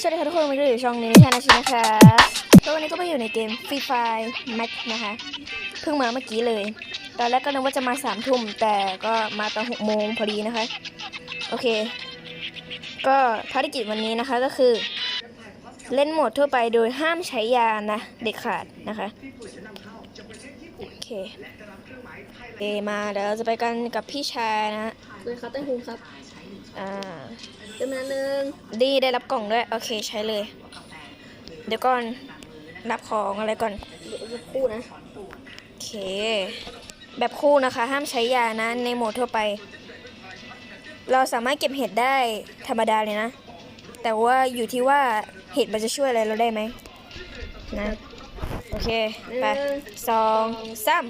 สวัสดีค่ะทุกคนวันนี้อยู่ช่องนี้ชานาชินะคะก็วันนี้ก็มาอยู่ในเกม Free Fire Max นะคะเพิ่งมาเมื่อกี้เลย ตอนแรกก็นึกว่าจะมาสามทุ่มแต่ก็มาตอนหกโมงพอดีนะคะ โอเค ก็ภารกิจวันนี้นะคะก็คือ เล่นโหมดทั่วไปโดยห้ามใช้ยานะ เด็ดขาดนะคะโอเคเคมาเดี๋ยวเราจะไปกันกับพี่ชายนะเลยครับเต้นฮูครับ อ่าเต้นมาหนึ่งดีได้รับกล่องด้วย โอเคใช้เลย เดี๋ยวก่อนรับของอะไรก่อนเดี๋ยวจะคู่นะ โอเค แบบคู่นะคะ ห้ามใช้ยานะในโหมดทั่วไป เราสามารถเก็บเห็ดได้ธรรมดาเลยนะ แต่ว่าอยู่ที่ว่าเห็ดมันจะช่วยอะไรเราได้ไหมนะ โอเค ไปสองสาม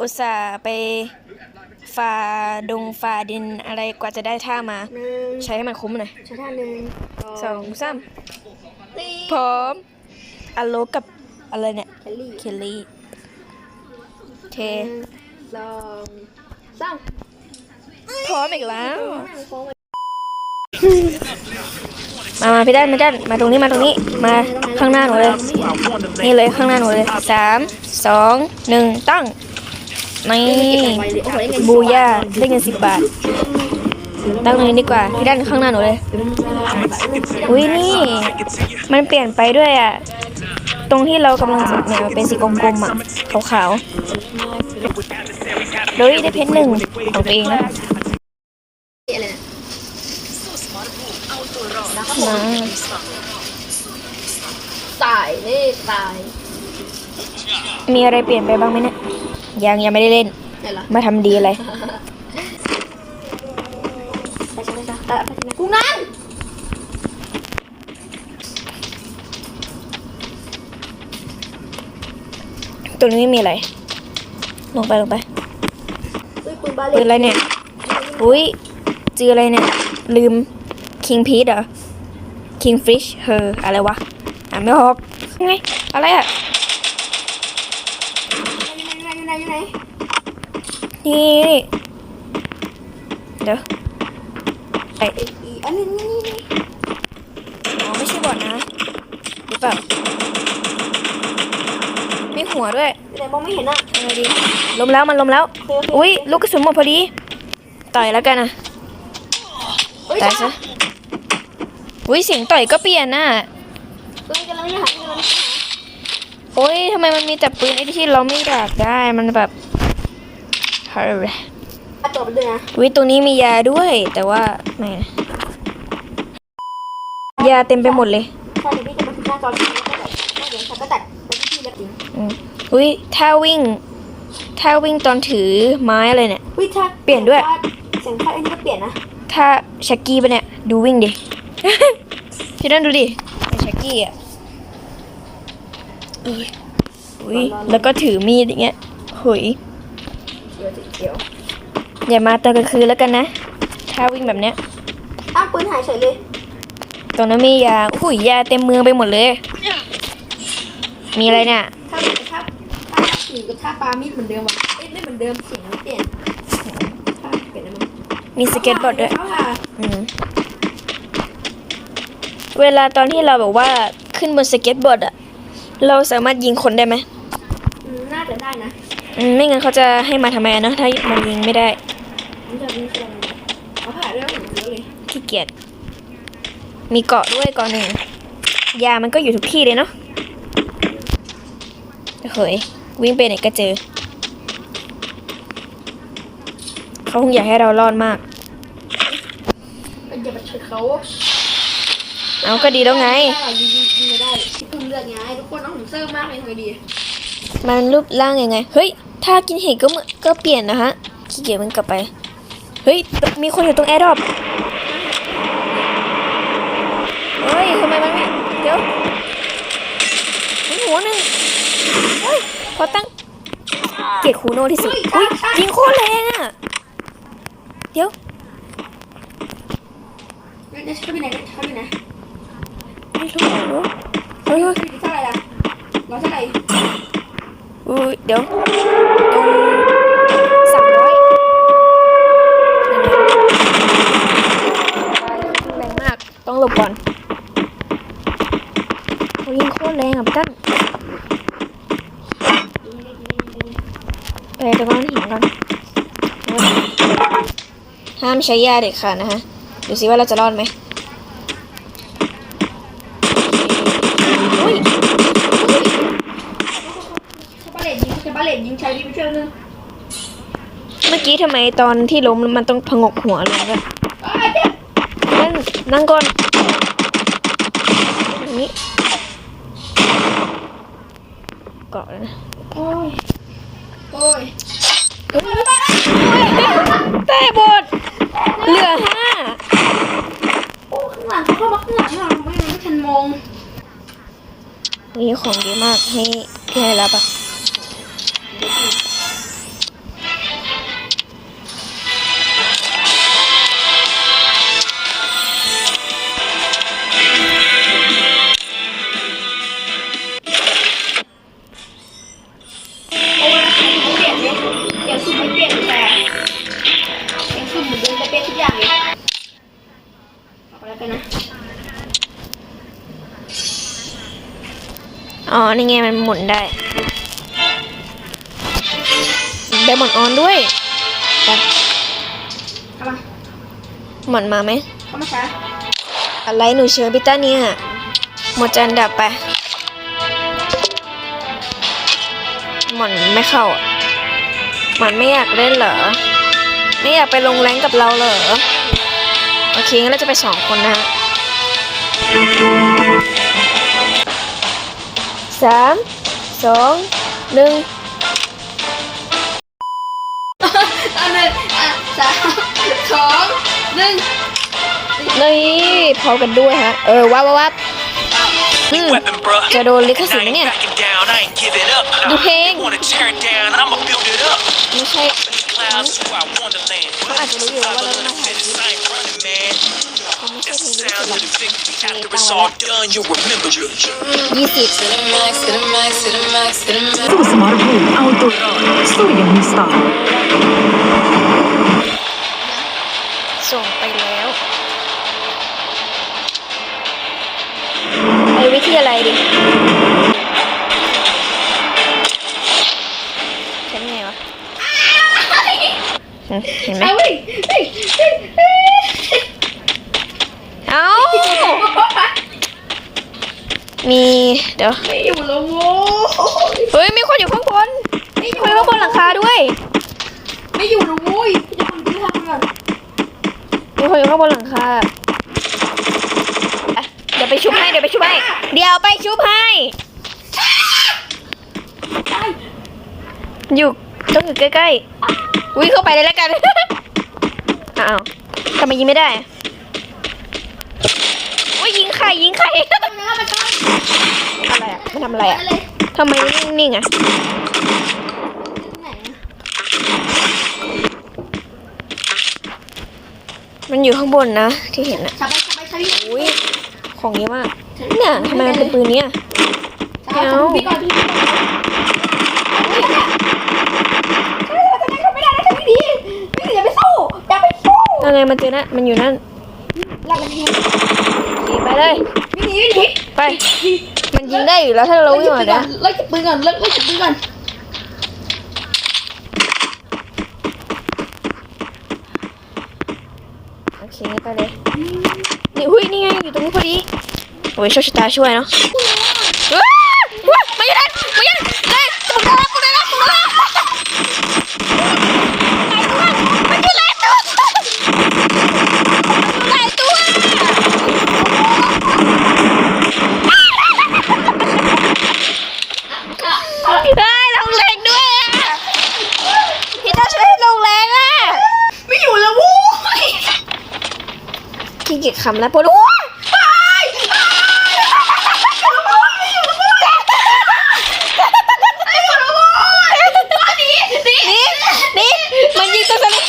อุตส่าห์ไปฝ่าดงฝ่าดินอะไรกว่าจะได้ท่ามา หนึ่งใช้ให้มันคุ้มหน่อยใช้ท่าหนึ่งสองสามสี่พร้อมอโลกับอะไรเนี่ย แคลรี่เคลลี่โอเค หนึ่งสองสามพร้อมอีกแล้ว แม่งโค้งไป มามาพี่ด้านพี่ด้านมาตรงนี้มาตรงนี้มาข้างหน้าหนูเลย นี่เลยข้างหน้าหนูเลยสามสองหนึ่งตั้งนี่ไปเลยโอ้โหได้เงินบูย่าได้เงินสิบบาทตั้งตรงนี้ดีกว่าพี่ด้านข้างหน้าหนูเลย อุ้ยนี่ มันเปลี่ยนไปด้วยอะ ตรงที่เรากำลังจะเนี่ยมันเป็นสีกลมๆอะขาวๆโดยได้เพชรหนึ่งของตัวเองนะ อะไรนะ มาตายนี่ตายมีอะไรเปลี่ยนไปบ้างไหมเนี่ย ยังยังไม่ได้เล่น ไหนล่ะมาทำดีอะไร ไปใช่ไหมจ๊ะเออไปใช่ไหมกูนั่งตรงนี้ไม่มีอะไร ลงไปลงไปซื้อปืนบาเลปืนอะไรเนี่ย อุ้ยเจืออะไรเนี่ย ลืม King Peach เหรอ King Fish เฮออะไรวะอ่านไม่ออกไงอะไรอะอยู่ไหนอยู่ไหนอยู่ไหนนี่นี่เดี๋ยวไออีอันนี้นี่นี่นี่อ๋อไม่ใช่บอดนะหรือเปล่ามีหัวด้วยอยู่ไหนมองไม่เห็นอะอะไรดีล้มแล้วมันล้มแล้วโอเคโอเคอุ้ยลูกกระสุนหมดพอดี ต่อยแล้วกันนะเฮ้ยตายซะ อุ้ยเสียงต่อยก็เปลี่ยนน่ะเฮ้ยกำลังจะหาเงินโอ้ยทำไมมันมีแต่ปืนไอ้ที่เราไม่อยากได้มันแบบเฮ้ยอะจบไปเลยนะอุ้ยตรงนี้มียาด้วย แต่ว่าไม่นะยาเต็มไปหมดเลยใช่เดี๋ยวพี่จะมาถึงหน้าจอทีแล้วก็แบบก็เดี๋ยวฉันก็ตัดไปที่พี่แล้วจริงอืมอุ้ยถ้าวิ่ง ถ้าวิ่งตอนถือไม้อะไรเนี่ย วิถ้าเปลี่ยนด้วย เสียงคาดอันนี้ก็เปลี่ยนนะ ถ้าชักกี้ปะเนี่ย ดูวิ่งดิ พี่นั่นดูดิไอ้ชักกี้อะอุ้ยอุ้ยแล้วก็ถือมีดอย่างเงี้ยหุยเดี๋ยวเดี๋ยวอย่ามาตอนกลางคืนแล้วกันนะ ถ้าวิ่งแบบเนี้ยอ้าวปืนหายเฉยเลย ตรงนั้นมียาอุ้ยยาเต็มเมืองไปหมดเลย มีอะไรเนี่ยถ้าถ้าถ้าถือกับท่าปลามีดเหมือนเดิมว่ะเอ้ยไม่เหมือนเดิมเสียงมันเปลี่ยนท่าเปลี่ยนนะมั้งมีสเก็ตบอร์ดด้วยเขาค่ะอืม เวลาตอนที่เราแบบว่าขึ้นบนสเก็ตบอร์ดอะเราสามารถยิงคนได้ไหมอืมน่าจะได้นะอืมไม่งั้นเขาจะให้มาทำไมอะเนอะถ้ามันยิงไม่ได้มันจะมีเสียงเขาผ่าเรื่องเหมือนเยอะเลยขี้เกียจมีเกาะด้วยเกาะหนึ่งยามันก็อยู่ทุกที่เลยเนาะเฮ้ยวิ่งไปไหนก็เจอ เขาคงอยากให้เรารอดมากเป็นอย่าไปชนเขา เอาก็ดีแล้วไง ยิงยิงยิงไม่ได้ที่ตุ้มเลือดไงทุกคนน้องผมเซอร์มากเลยทำไงดีมันรูปร่างยังไง เฮ้ย ถ้ากินเห็ดก็เหมือนก็เปลี่ยนนะฮะ ขี้เกียจมันกลับไป เฮ้ย มีคนอยู่ตรงแอร์ดรอปเฮ้ยทำไมมันไม่ เดี๋ยวมีหัวหนึ่งเฮ้ยขอตั้ง เกลียดคูโน่ที่สุดอุ้ยยิงโคตรแรงอะ เดี๋ยวเดี๋ยวเขาไปไหนเขาไปไหน ไม่รู้เฮ้ยเท่ละเท่าไหร่เดี๋ยวตรงสามร้อยแรงมาก ต้องหลบก่อนเขายิงโคตรแรงอะกั้นเออเดี๋ก่อนหินก่อนห้ามใช้ยาเด็ดขาดนะฮะ ดูสิว่าเราจะรอดไหม บาเลตยิงใช้ดิวิชั่นนึงเมื่อกี้ทำไมตอนที่ล้มมันต้องพงกหัวลงกันอ้ายเจ็บนั่งนั่งก่อนอันนี้เกาะแล้วนะโอ้ยโอ้ยแต่บดเหลือห้าโอ้ข้างหลังเขาเข้ามาข้างหลังอะไม่ไม่ทันมอง มีของเยอะมากให้พี่ให้รับอะ นี่ไงมันหมุนได้ไดหมอนออนด้วยไปเข้ามาหมอนมาไหมเข้ามาช้าอะไรหนูเชื่อพี่ต้าเนี่ยหมดจันดับไปหมอนไม่เข้าอะหมอนไม่อยากเล่นเหรอ ไม่อยากไปลงแรงกับเราเหรอ โอเคงั้นเราจะไปสองคนนะฮะ สามสองหนึ่งอันหนึ่งอะสามสองหนึ่งนี่พอกันด้วยฮะ เออว้าวว้าวว้าวอืม weapon, bruh. จะโดนลิข And สิท I ธิ์ไหม ain't เนี่ย backing down, I ain't giving up. Du peng. Wanna tear it down, I'ma build it up. ไม่ใช่ In the clouds to our wonderland. เขาอาจจะรู้อยู่แล้วว่าเราต้องมาถ่ายคลิป I ain't running, man. เขาไม่ใช่ That's เพล the งลิข sound สิท of ธิ์ the victory. After it's all done, you'll remember me. ยี่สิบ To the max, to the max, to the max, to the max. สู้สมรภูมิเอาตัวรอดสู้อย่างมีสไตล์ส่งไปแล้วไปวิทยาลัยดิใช้ไงวะเห็นไหมเอาเฮ้ยเฮ้ยเฮ้ยเฮ้ย เอ้า มีเดี๋ยวไม่อยู่แล้วโว้ยเฮ้ยมีคนอยู่ข้างบนมีคนอยู่ข้างบนหลังคาด้วย ไม่อยู่แล้วโว้ยจะทำที่ทำก่อนมีคนอยู่ข้างบนหลังคาอะเดี๋ยวไปชุบให้เดี๋ยวไปชุบให้เดี๋ยวไปชุบให้อยู่ต้องอยู่ใกล้ๆวิ่งเข้าไปเลยแล้วกัน อ้าวทำไมยิงไม่ได้อะว่ายิงใครยิงใคร ทำแล้วมันก็อะไรอะมันทำอะไรอะอะไรทำไมนิ่งๆอะไหนมันอยู่ข้างบนนะ ที่เห็นอะชาไปชาไปชาพี่อุ้ยของเยอะมากเนี่ยทำไมมันเป็นปืนเนี้ยชาพี่ก่อนพี่ก่อนไม่ได้นะพี่ดีพี่ดีอย่าไปสู้อย่าไปสู้ยังไงมันเจอนะมันอยู่นั่นหลับมันยิงโอเคไปเลยพี่ดีพี่ดีไป มันยิงได้อยู่แล้วถ้าเราวิ่งมาก่อเดี๋ยนเลิกจับปืนก่อนเลิกเลิกจับปืนก่อนโอเคไปเลยนี่หุ้ยนี่ไงอยู่ตรงนี้พอดีโอ้ยโชคชะตาช่วยเนาะว้าวว้าวมาอยู่นั่นมาอยู่นั่นเลยตุ่มตาตุ่มตาตุ่มตามันอยู่หลายตัวมันอยู่หลายตัวได้ลงแรงด้วยอะพี่ต้องช่วยลงแรงอะ ไม่อยู่แล้วโว้ย ขี้เกียจ คำแล้วปวดหัวนี่นี่มันยิงตัวสลิง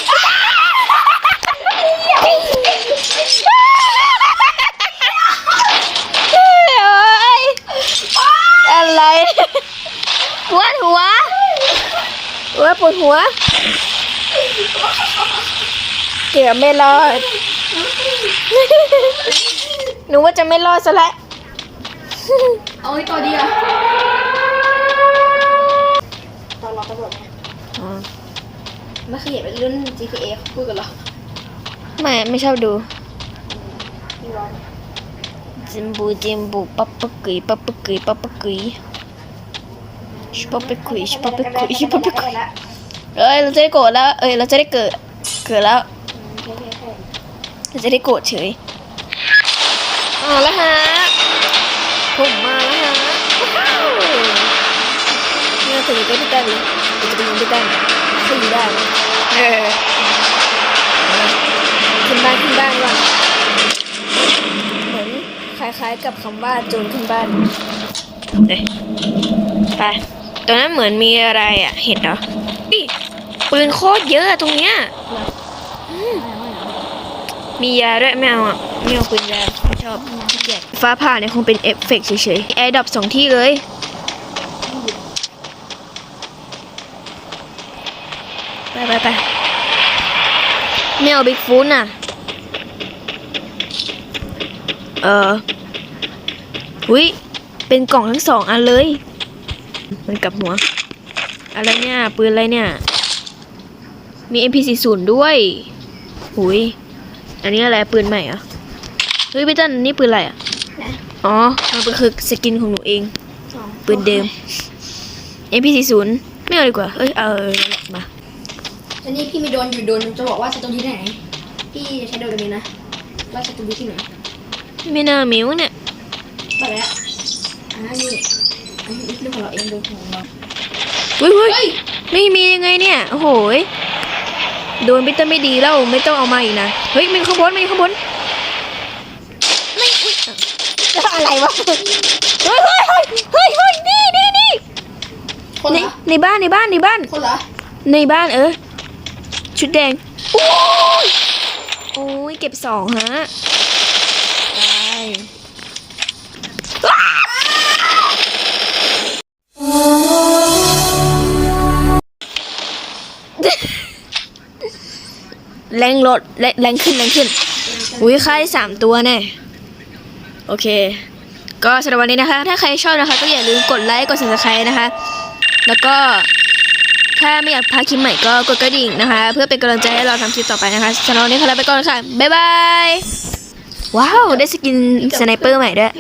โอ้ยอะไรปวดหัวหัวปวดหัวเกือบไม่รอด หนูว่าจะไม่รอดซะแล้ว เอาไอ้ตัวเดียวตอนรอตำรวจไงไม่เคยเห็นเป็นรุ่น GTA เขาพูดกันหรอไม่ไม่ชอบดูจิมบูจิมบูปั๊บปะกุยปั๊บปะกุยปั๊บปะกุยชิปั๊บปะกุยชิปั๊บปะกุยชิปั๊บปะกุยเอ้ยเราจะได้โกรธแล้ว เอ้ยเราจะได้เกิด เกิดแล้ว เราจะได้โกรธเฉยมาแล้วฮะผมมาแล้วฮะว้าวเนี่ยถึงจะพี่แต้มเลยจะไปยิงพี่แต้มขึ้นได้ไหมเออขึ้นบ้านขึ้นบ้านว่ะเหมือนคล้ายๆกับคำว่าโจรขึ้นบ้านเอ้ยไปตรงนั้นเหมือนมีอะไรอะ เห็นเหรอดิปืนโคตรเยอะอะตรงเนี้ยอื มียาด้วยไม่เอาอะไม่เอาปืนยาไม่ชอบขี้เกียจฟ้าผ่าเนี่ยคงเป็นเอฟเฟกต์เฉยๆแอร์ดับสองที่เลยไปไปไปไม่เอาบิ๊กฟูนน่ะ เออหุ้ยเป็นกล่องทั้งสองอันเลย มันกลับหัว อะไรเนี่ย ปืนอะไรเนี่ย มี MP40 ด้วย หุย อันนี้อะไรปืนใหม่เหรอเฮ้ยพี่ตันนี่ปืนอะไรอะอ๋อมันคือสกินของหนูเองปืนเดิม MP40 ไม่เอาดีกว่าเอ้ยเอานั่นแหละมาตอนนี้พี่มีโดรนอยู่โดรนจะบอกว่าสตูดิโอที่ไหน พี่จะใช้โดรนตัวนี้นะว่าสตูดิโอที่ไหนไม่น่ามีวะเนี่ยไปแล้วอ่านี่อันนี้เรื่องของเราเองโดรนของเราเฮ้ยเฮ้ยเฮ้ยไม่มียังไงเนี่ยโอ้โหย โดนพี่เต้นไม่ดีแล้วไม่ต้องเอามาอีกนะ เฮ้ยมันอยู่ข้างบนมันอยู่ข้างบนไม่อุ๊ยอะไรวะเฮ้ยเฮ้ยเฮ้ยเฮ้ยเฮ้ยนี่นี่นี่คนในเหรอในบ้านในบ้านในบ้าน คนเหรอ ในบ้านเออ ชุดแดง โอ้ยโอ้ยเก็บสองฮะ แรงลดแรงแรงขึ้นแรงขึ้นอุ้ยค่าได้สามตัวแน่โอเค ก็สำหรับวันนี้นะคะ ถ้าใครชอบนะคะ ก็อย่าลืมกดไลค์กด subscribe นะคะ แล้วก็ถ้าไม่อยากพลาดคลิปใหม่ก็กดกระดิ่งนะคะ เพื่อเป็นกำลังใจให้เราทำคลิปต่อไปนะคะสำหรับวันนี้ขอลาไปก่อนค่ะบ๊ายบาย ว้าว ได้สกินสไนเปอร์ใหม่ด้วย